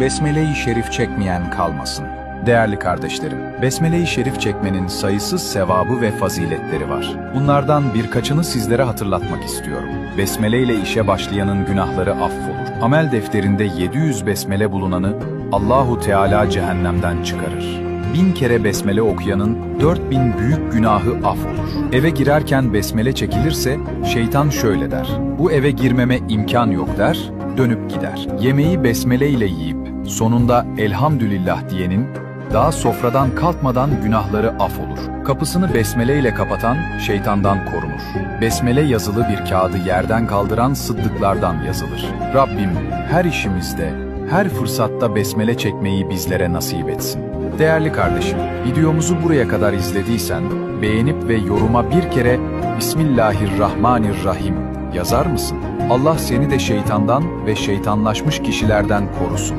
Besmele-i Şerif çekmeyen kalmasın. Değerli kardeşlerim, Besmele-i Şerif çekmenin sayısız sevabı ve faziletleri var. Bunlardan birkaçını sizlere hatırlatmak istiyorum. Besmele ile işe başlayanın günahları affolur. Amel defterinde 700 besmele bulunanı Allahu Teala cehennemden çıkarır. Bin kere besmele okuyanın 4000 büyük günahı af olur. Eve girerken besmele çekilirse şeytan şöyle der. Bu eve girmeme imkan yok der, dönüp gider. Yemeği besmele ile yiyip sonunda elhamdülillah diyenin daha sofradan kalkmadan günahları af olur. Kapısını besmele ile kapatan şeytandan korunur. Besmele yazılı bir kağıdı yerden kaldıran sıddıklardan yazılır. Rabbim her işimizde, her fırsatta besmele çekmeyi bizlere nasip etsin. Değerli kardeşim, videomuzu buraya kadar izlediysen beğenip ve yoruma bir kere Bismillahirrahmanirrahim yazar mısın? Allah seni de şeytandan ve şeytanlaşmış kişilerden korusun.